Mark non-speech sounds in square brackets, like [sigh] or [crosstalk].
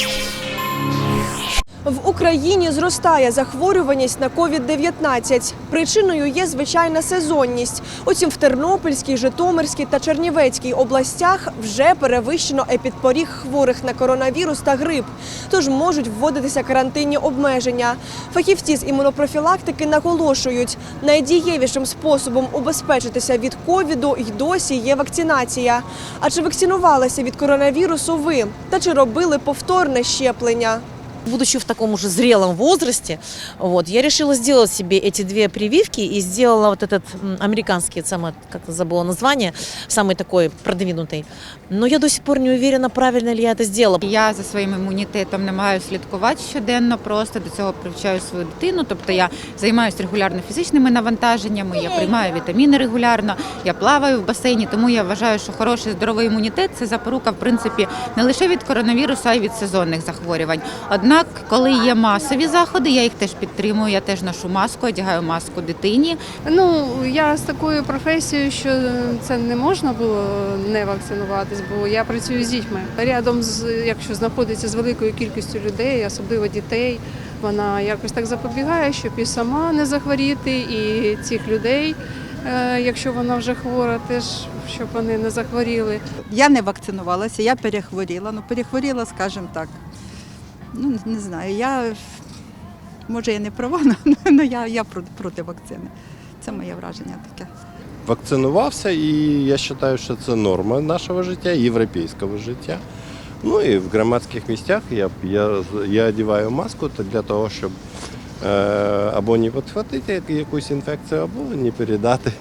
you В Україні зростає захворюваність на COVID-19. Причиною є звичайна сезонність. Утім, в Тернопільській, Житомирській та Чернівецькій областях вже перевищено епідпоріг хворих на коронавірус та грип. Тож можуть вводитися карантинні обмеження. Фахівці з імунопрофілактики наголошують, найдієвішим способом убезпечитися від ковіду й досі є вакцинація. А чи вакцинувалися від коронавірусу ви? Та чи робили повторне щеплення? Будучи в таком уже зрелом возрасте, вот, я решила сделать себе эти две прививки и сделала вот этот м, американский, самое, как забыла название, самый такой продвинутый. Но я до сих пор не уверена, правильно ли я это сделала. Я за своїм імунітетом намагаюся слідкувати щоденно, просто до цього привчаю свою дитину. Тобто я займаюся регулярно фізичними навантаженнями, я приймаю вітаміни регулярно, я плаваю в басейні. Тому я вважаю, що хороший здоровий імунітет це запорука, в принципі, не лише від коронавірусу, а й від сезонних захворювань. Однак, коли є масові заходи, я їх теж підтримую. Я теж ношу маску, одягаю маску дитині. Ну, я з такою професією, що це не можна було не вакцинуватись, бо я працюю з дітьми. Рядом з якщо знаходиться з великою кількістю людей, особливо дітей, вона якось так запобігає, щоб і сама не захворіти, і цих людей, е, якщо вона вже хвора, теж щоб вони не захворіли. Я не вакцинувалася, я перехворіла. Ну, перехворіла, скажімо так. Ну, не знаю, я може я не права, [laughs] але я, я проти, вакцини. Це моє враження таке. вакцинувався, і я вважаю, що це норма нашого життя, європейського життя. Ну і в громадських місцях я, я, я одягаю маску для того, щоб е, або не підхватити якусь інфекцію, або не передати.